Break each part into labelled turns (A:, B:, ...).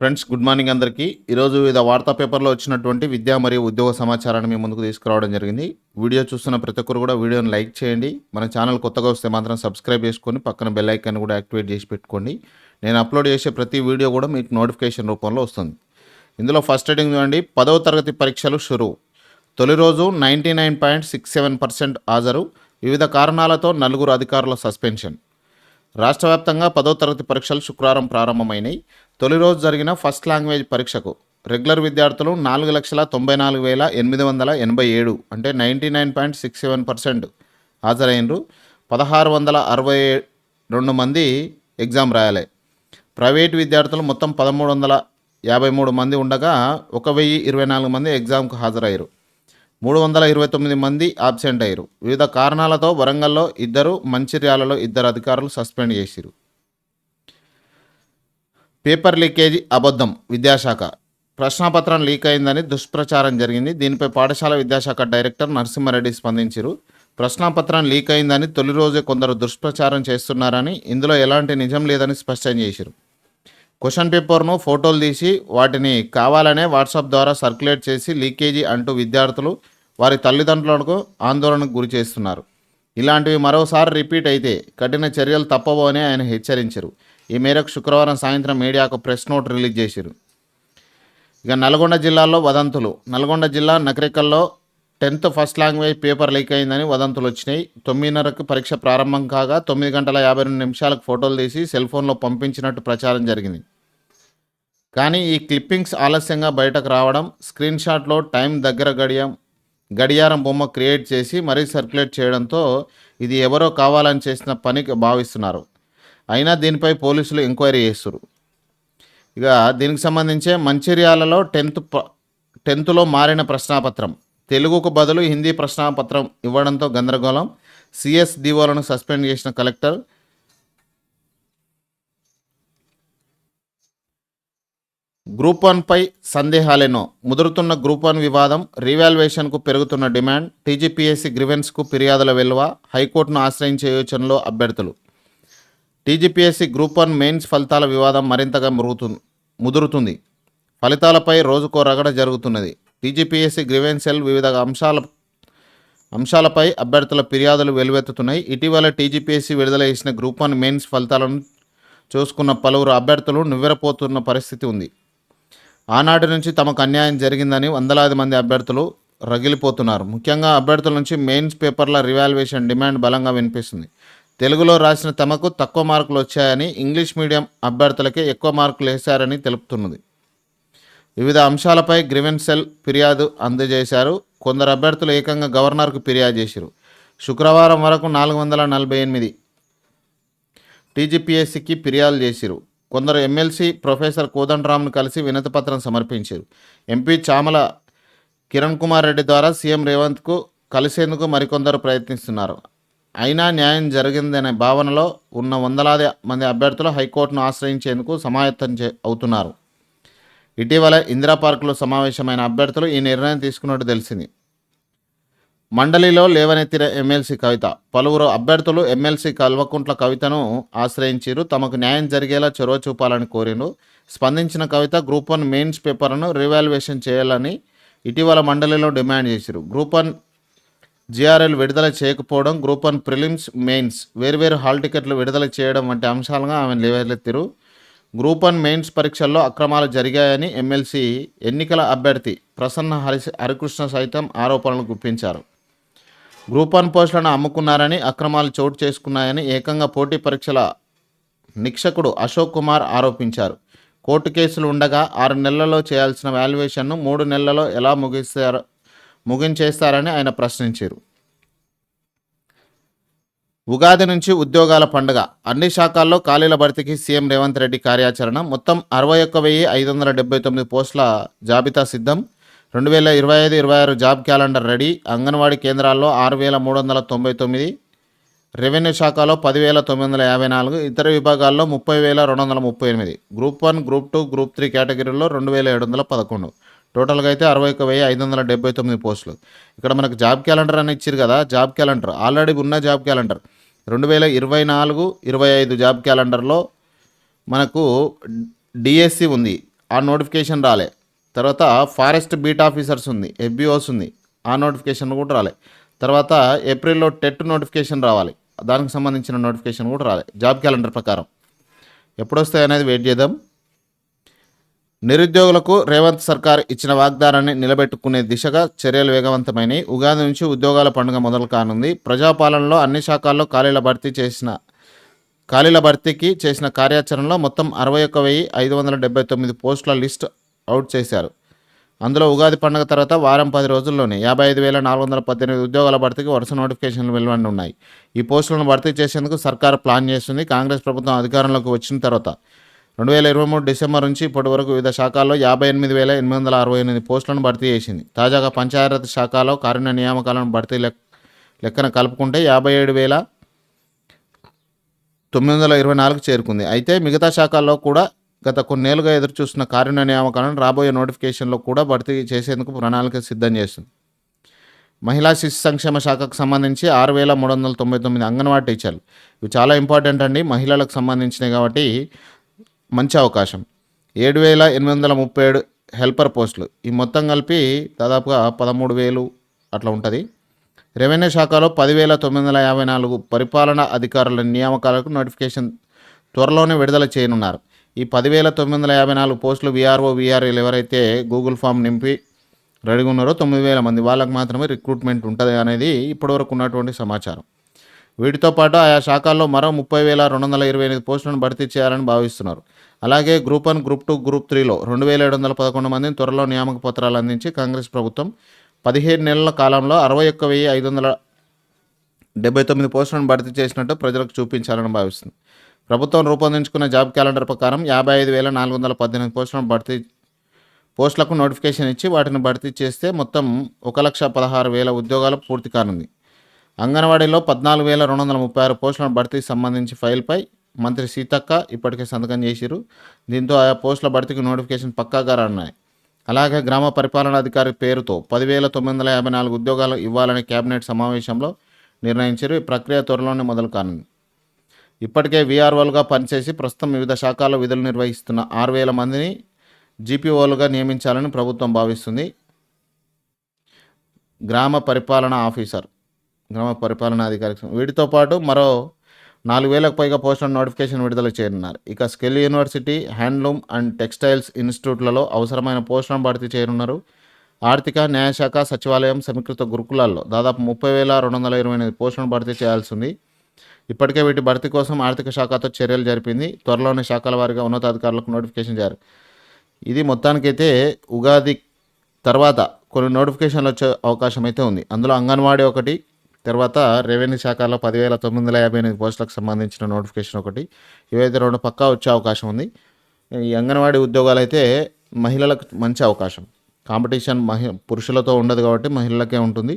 A: Friends good morning అందరికీ. ఈరోజు వివిధ వార్తా పేపర్లో వచ్చినటువంటి విద్యా మరియు ఉద్యోగ సమాచారాన్ని మీ ముందుకు తీసుకురావడం జరిగింది. వీడియో చూస్తున్న ప్రతి ఒక్కరు కూడా వీడియోని లైక్ చేయండి. మన ఛానల్ కొత్తగా వస్తే మాత్రం సబ్స్క్రైబ్ చేసుకొని పక్కన బెల్ ఐకాన్ కూడా యాక్టివేట్ చేసి పెట్టుకోండి. నేను అప్లోడ్ చేసే ప్రతి వీడియో కూడా మీకు నోటిఫికేషన్ రూపంలో వస్తుంది. ఇందులో ఫస్ట్ రేటింగ్ చూడండి. పదవ తరగతి పరీక్షలు షురు. తొలి రోజు ninety nine point six seven percent హాజరు. వివిధ కారణాలతో నలుగురు అధికారుల సస్పెన్షన్ రాష్ట్ర వ్యాప్తంగా పదో తరగతి పరీక్షలు శుక్రవారం ప్రారంభమైనాయి. తొలి రోజు జరిగిన ఫస్ట్ లాంగ్వేజ్ పరీక్షకు రెగ్యులర్ విద్యార్థులు నాలుగు లక్షల తొంభై నాలుగు వేల ఎనిమిది వందల ఎనభై ఏడు అంటే ninety nine point six seven percent హాజరైనరు. పదహారు వందల అరవై రెండు మంది ఎగ్జామ్ రాయాలి. ప్రైవేట్ విద్యార్థులు మొత్తం పదమూడు వందల యాభై మూడు మంది ఉండగా ఒక వెయ్యి ఇరవై నాలుగు మంది ఎగ్జామ్కు హాజరయ్యారు. మూడు వందల ఇరవై తొమ్మిది మంది ఆబ్సెంట్ అయ్యారు. వివిధ కారణాలతో వరంగల్లో ఇద్దరు మంచిర్యాలలో ఇద్దరు అధికారులు సస్పెండ్ చేసిరు పేపర్ లీకేజీ అబద్ధం విద్యాశాఖ. ప్రశ్నాపత్రం లీక్ అయిందని దుష్ప్రచారం జరిగింది. దీనిపై పాఠశాల విద్యాశాఖ డైరెక్టర్ నరసింహారెడ్డి స్పందించారు ప్రశ్నాపత్రం లీక్ అయిందని తొలి రోజే కొందరు దుష్ప్రచారం చేస్తున్నారని ఇందులో ఎలాంటి నిజం లేదని స్పష్టం చేశారు క్వశ్చన్ పేపర్ను ఫోటోలు తీసి వాటిని కావాలనే వాట్సాప్ ద్వారా సర్క్యులేట్ చేసి లీకేజీ అంటూ విద్యార్థులు వారి తల్లిదండ్రులకు ఆందోళనకు గురి చేస్తున్నారు. ఇలాంటివి మరోసారి రిపీట్ అయితే కఠిన చర్యలు తప్పబోనే ఆయన హెచ్చరించారు ఈ మేరకు శుక్రవారం సాయంత్రం మీడియాకు ప్రెస్ నోట్ రిలీజ్ చేశారు ఇక నల్గొండ జిల్లాలో వదంతులు. నల్గొండ జిల్లా నకరికల్లో tenth first language paper leak అయిందని వదంతులు వచ్చినాయి. తొమ్మిదిన్నరకు పరీక్ష ప్రారంభం కాగా తొమ్మిది గంటల యాభై రెండు నిమిషాలకు ఫోటోలు తీసి సెల్ ఫోన్లో పంపించినట్టు ప్రచారం జరిగింది. కానీ ఈ క్లిప్పింగ్స్ ఆలస్యంగా బయటకు రావడం స్క్రీన్ షాట్లో టైం దగ్గర గడియం గడియారం బొమ్మ క్రియేట్ చేసి మరీ సర్క్యులేట్ చేయడంతో ఇది ఎవరో కావాలని చేసిన పనికి భావిస్తున్నారు. అయినా దీనిపై పోలీసులు ఎంక్వైరీ చేస్తారు ఇక దీనికి సంబంధించే మంచిర్యాలలో టెన్త్ ప టెన్త్లో మారిన ప్రశ్నాపత్రం. తెలుగుకు బదులు హిందీ ప్రశ్నాపత్రం ఇవ్వడంతో గందరగోళం. సిఎస్డిఓలను సస్పెండ్ చేసిన కలెక్టర్ గ్రూప్ వన్పై సందేహాలేనో. ముదురుతున్న గ్రూప్ వన్ వివాదం రీవాల్యుయేషన్కు పెరుగుతున్న డిమాండ్. టీజీపీఎస్సీ గ్రివెన్స్కు ఫిర్యాదుల వెలువ హైకోర్టును ఆశ్రయించే యోచనలో అభ్యర్థులు. టీజీపీఎస్సీ గ్రూప్ వన్ మెయిన్స్ ఫలితాల వివాదం మరింతగా మురుగుతు ముదురుతుంది. ఫలితాలపై రోజుకో రగడ జరుగుతున్నది. టీజీపీఎస్సీ గ్రివెన్సెల్ వివిధ అంశాల అంశాలపై అభ్యర్థుల ఫిర్యాదులు వెలువెత్తుతున్నాయి. ఇటీవల టీజీపీఎస్సీ విడుదల చేసిన గ్రూప్ వన్ మెయిన్స్ ఫలితాలను చూసుకున్న పలువురు అభ్యర్థులు నివ్వెరపోతున్న పరిస్థితి ఉంది. ఆనాటి నుంచి తమకు అన్యాయం జరిగిందని వందలాది మంది అభ్యర్థులు రగిలిపోతున్నారు. ముఖ్యంగా అభ్యర్థుల నుంచి మెయిన్స్ పేపర్ల రివాల్యుయేషన్ డిమాండ్ బలంగా వినిపిస్తుంది. తెలుగులో రాసిన తమకు తక్కువ మార్కులు వచ్చాయని ఇంగ్లీష్ మీడియం అభ్యర్థులకే ఎక్కువ మార్కులు వేశారని తెలుపుతున్నది. వివిధ అంశాలపై గ్రివెన్స్ సెల్ ఫిర్యాదు అందజేశారు. కొందరు అభ్యర్థులు ఏకంగా గవర్నర్కు ఫిర్యాదు చేశారు శుక్రవారం వరకు నాలుగు వందల నలభై ఎనిమిది టీజీపీఎస్సీకి ఫిర్యాదు చేసిరు. కొందరు ఎమ్మెల్సీ ప్రొఫెసర్ కోదండరామ్ను కలిసి వినతిపత్రం సమర్పించారు. ఎంపీ చామల కిరణ్ కుమార్ రెడ్డి ద్వారా సీఎం రేవంత్కు కలిసేందుకు మరికొందరు ప్రయత్నిస్తున్నారు. అయినా న్యాయం జరిగిందనే భావనలో ఉన్న వందలాది మంది అభ్యర్థులు హైకోర్టును ఆశ్రయించేందుకు సమాయత్తం చే అవుతున్నారు. ఇటీవల ఇందిరా పార్కులో సమావేశమైన అభ్యర్థులు ఈ నిర్ణయం తీసుకున్నట్టు తెలిసింది. మండలిలో లేవనెత్తిన ఎమ్మెల్సీ కవిత. పలువురు అభ్యర్థులు ఎమ్మెల్సీ కల్వకుంట్ల కవితను ఆశ్రయించారు. తమకు న్యాయం జరిగేలా చొరవ చూపాలని కోరిను స్పందించిన కవిత గ్రూప్ వన్ మెయిన్స్ పేపర్ను రివాల్యుయేషన్ చేయాలని ఇటీవల మండలిలో డిమాండ్ చేశారు గ్రూప్ వన్ జీఆర్ఎల్ విడుదల చేయకపోవడం గ్రూప్ వన్ ప్రిలిమ్స్ మెయిన్స్ వేర్వేరు హాల్ టికెట్లు విడుదల చేయడం వంటి అంశాలుగా ఆమె లేవనెత్తారు గ్రూప్ వన్ మెయిన్స్ పరీక్షల్లో అక్రమాలు జరిగాయని ఎమ్మెల్సీ ఎన్నికల అభ్యర్థి ప్రసన్న హరి హరికృష్ణ సైతం ఆరోపణలు గుప్పించారు. గ్రూప్ వన్ పోస్టులను అమ్ముకున్నారని అక్రమాలు చోటు చేసుకున్నాయని ఏకంగా పోటీ పరీక్షల నిక్షకుడు అశోక్ కుమార్ ఆరోపించారు. కోర్టు కేసులు ఉండగా ఆరు నెలల్లో చేయాల్సిన వాల్యుయేషన్ను మూడు నెలల్లో ఎలా ముగిస్తారు ముగించేస్తారని ఆయన ప్రశ్నించారు. ఉగాది నుంచి ఉద్యోగాల పండుగ. అన్ని శాఖల్లో ఖాళీల భర్తీకి సీఎం రేవంత్ రెడ్డి కార్యాచరణ. మొత్తం అరవై ఒక్క వెయ్యి ఐదు వందల డెబ్బై తొమ్మిది పోస్టుల జాబితా సిద్ధం. రెండు వేల ఇరవై ఐదు ఇరవై ఆరు జాబ్ క్యాలెండర్ రెడీ. అంగన్వాడీ కేంద్రాల్లో ఆరు వేల మూడు వందల తొంభై తొమ్మిది. రెవెన్యూ శాఖలో పదివేల తొమ్మిది వందల యాభై నాలుగు. ఇతర విభాగాల్లో ముప్పై వేల రెండు వందల ముప్పై ఎనిమిది. Group one group two group three కేటగిరీలో రెండు వేల ఏడు వందల పదకొండు. టోటల్గా అయితే అరవై ఒక వెయ్యి ఐదు వందల డెబ్బై తొమ్మిది పోస్టులు. ఇక్కడ మనకు జాబ్ క్యాలెండర్ అని ఇచ్చారు కదా జాబ్ క్యాలెండర్. ఆల్రెడీ ఉన్న జాబ్ క్యాలెండర్. రెండు వేల ఇరవై నాలుగు ఇరవై ఐదు జాబ్ క్యాలెండర్లో మనకు డిఎస్సి ఉంది. ఆ నోటిఫికేషన్ రాలే. తర్వాత ఫారెస్ట్ బీట్ ఆఫీసర్స్ ఉంది ఎఫ్బిఓస్ ఉంది. ఆ నోటిఫికేషన్ కూడా రాలే. తర్వాత ఏప్రిల్లో టెట్ నోటిఫికేషన్ రావాలి. దానికి సంబంధించిన నోటిఫికేషన్ కూడా రాలే. జాబ్ క్యాలెండర్ ప్రకారం. ఎప్పుడు వస్తాయి అనేది వెయిట్ చేద్దాం. నిరుద్యోగులకు రేవంత్ సర్కార్ ఇచ్చిన వాగ్దానాన్ని నిలబెట్టుకునే దిశగా చర్యలు వేగవంతమైనవి ఉగాది నుంచి ఉద్యోగాల పండుగ మొదలు కానుంది. ప్రజాపాలనలో అన్ని శాఖల్లో ఖాళీల భర్తీ చేసిన ఖాళీల భర్తీకి చేసిన కార్యాచరణలో మొత్తం అరవై ఒక్క వెయ్యి ఐదు వందల డెబ్బై తొమ్మిది పోస్టుల లిస్ట్ అవుట్ చేశారు. అందులో ఉగాది పండుగ తర్వాత వారం పది రోజుల్లోనే యాభై ఐదు వేల నాలుగు వందల పద్దెనిమిది ఉద్యోగాల భర్తీకి వరుస నోటిఫికేషన్లు వెలువడి ఉన్నాయి ఈ పోస్టులను భర్తీ చేసేందుకు సర్కార్ ప్లాన్ చేస్తుంది. కాంగ్రెస్ ప్రభుత్వం అధికారంలోకి వచ్చిన తర్వాత రెండు వేల ఇరవై మూడు డిసెంబర్ నుంచి ఇప్పటి వరకు వివిధ శాఖల్లో యాభై ఎనిమిది వేల ఎనిమిది వందల అరవై ఎనిమిది పోస్టులను భర్తీ చేసింది. తాజాగా పంచాయత్ శాఖలో కారుణ్య నియామకాలను భర్తీ లెక్ లెక్కన కలుపుకుంటే యాభై ఏడు వేల తొమ్మిది వందల ఇరవై నాలుగు చేరుకుంది. అయితే మిగతా శాఖల్లో కూడా గత కొన్నేళ్ళుగా ఎదురుచూస్తున్న కారుణ్య నియామకాలను రాబోయే నోటిఫికేషన్లో కూడా భర్తీ చేసేందుకు ప్రణాళిక సిద్ధం చేస్తుంది. మహిళా శిశు సంక్షేమ శాఖకు సంబంధించి ఆరు వేల మూడు వందల తొంభై తొమ్మిది అంగన్వాడీ టీచర్లు. ఇవి చాలా ఇంపార్టెంట్ అండి. మహిళలకు సంబంధించినవి కాబట్టి మంచి అవకాశం. ఏడు వేల ఎనిమిది వందల ముప్పై ఏడు హెల్పర్ పోస్టులు. ఈ మొత్తం కలిపి దాదాపుగా పదమూడు వేలు అట్లా ఉంటుంది. రెవెన్యూ శాఖలో పదివేల తొమ్మిది వందల యాభై నాలుగు పరిపాలనా అధికారుల నియామకాలకు నోటిఫికేషన్ త్వరలోనే విడుదల చేయనున్నారు. ఈ పదివేల తొమ్మిది వందల యాభై నాలుగు పోస్టులు విఆర్ఓ విఆర్ఏలు ఎవరైతే గూగుల్ ఫామ్ నింపి రెడీగా ఉన్నారో తొమ్మిది వేల మంది వాళ్ళకి మాత్రమే రిక్రూట్మెంట్ ఉంటుంది అనేది ఇప్పటివరకు ఉన్నటువంటి సమాచారం. వీటితో పాటు ఆయా శాఖల్లో మరో ముప్పై వేల రెండు వందల ఇరవై ఎనిమిది పోస్టులను భర్తీ చేయాలని భావిస్తున్నారు. అలాగే group one group two group త్రీలో రెండు వేల ఏడు వందల పదకొండు మందిని త్వరలో నియామక పత్రాలు అందించి కాంగ్రెస్ ప్రభుత్వం పదిహేడు నెలల కాలంలో అరవై ఒక్క వెయ్యి ఐదు వందల డెబ్బై తొమ్మిది పోస్టులను భర్తీ చేసినట్టు ప్రజలకు చూపించాలని భావిస్తుంది. ప్రభుత్వం రూపొందించుకున్న జాబ్ క్యాలెండర్ ప్రకారం యాభై ఐదు వేల నాలుగు వందల పద్దెనిమిది పోస్టులను భర్తీ పోస్టులకు నోటిఫికేషన్ ఇచ్చి వాటిని భర్తీ చేస్తే మొత్తం ఒక లక్ష పదహారు వేల ఉద్యోగాలు పూర్తి కానుంది. అంగన్వాడీలో పద్నాలుగు వేల రెండు వందల ముప్పై ఆరు పోస్టులను భర్తీకి సంబంధించి ఫైల్పై మంత్రి సీతక్క ఇప్పటికే సంతకం చేసిరు. దీంతో ఆయా పోస్టుల భర్తీకి నోటిఫికేషన్ పక్కాగా రానున్నాయి. అలాగే గ్రామ పరిపాలనాధికారి పేరుతో పదివేల తొమ్మిది వందల యాభై నాలుగు ఉద్యోగాలు ఇవ్వాలని కేబినెట్ సమావేశంలో నిర్ణయించారు. ఈ ప్రక్రియ త్వరలోనే మొదలు కానుంది. ఇప్పటికే వీఆర్ఓలుగా పనిచేసి ప్రస్తుతం వివిధ శాఖల్లో విధులు నిర్వహిస్తున్న ఆరు వేల మందిని జీపీఓలుగా నియమించాలని ప్రభుత్వం భావిస్తుంది. గ్రామ పరిపాలన ఆఫీసర్ గ్రామ పరిపాలనాధికారి వీటితో పాటు మరో నాలుగు వేలకు పైగా పోస్టులను నోటిఫికేషన్ విడుదల చేయనున్నారు. ఇక skill university handloom and textiles ఇన్స్టిట్యూట్లలో అవసరమైన పోస్టులను భర్తీ చేయనున్నారు. ఆర్థిక న్యాయశాఖ సచివాలయం సమీకృత గురుకులాల్లో దాదాపు ముప్పై వేల రెండు వందల ఇరవై ఎనిమిది పోస్టులను భర్తీ చేయాల్సి ఉంది. ఇప్పటికే వీటి భర్తీ కోసం ఆర్థిక శాఖతో చర్యలు జరిపింది. త్వరలోనే శాఖల వారిగా ఉన్నతాధికారులకు నోటిఫికేషన్ జారీ. ఇది మొత్తానికైతే ఉగాది తర్వాత కొన్ని నోటిఫికేషన్లు వచ్చే అవకాశం అయితే ఉంది. అందులో అంగన్వాడీ ఒకటి తర్వాత రెవెన్యూ శాఖలో పదివేల తొమ్మిది వందల యాభై ఎనిమిది పోస్టులకు సంబంధించిన నోటిఫికేషన్ ఒకటి. ఇవైతే రెండు పక్కా వచ్చే అవకాశం ఉంది. ఈ అంగన్వాడీ ఉద్యోగాలు అయితే మహిళలకు మంచి అవకాశం. కాంపిటీషన్ మహి పురుషులతో ఉండదు కాబట్టి మహిళలకే ఉంటుంది.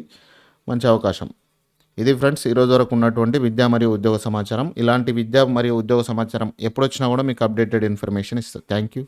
A: మంచి అవకాశం. ఇది ఫ్రెండ్స్ ఈరోజు వరకు ఉన్నటువంటి విద్య మరియు ఉద్యోగ సమాచారం. ఇలాంటి విద్య మరియు ఉద్యోగ సమాచారం ఎప్పుడొచ్చినా కూడా మీకు అప్డేటెడ్ ఇన్ఫర్మేషన్ ఇస్తుంది థ్యాంక్ యూ.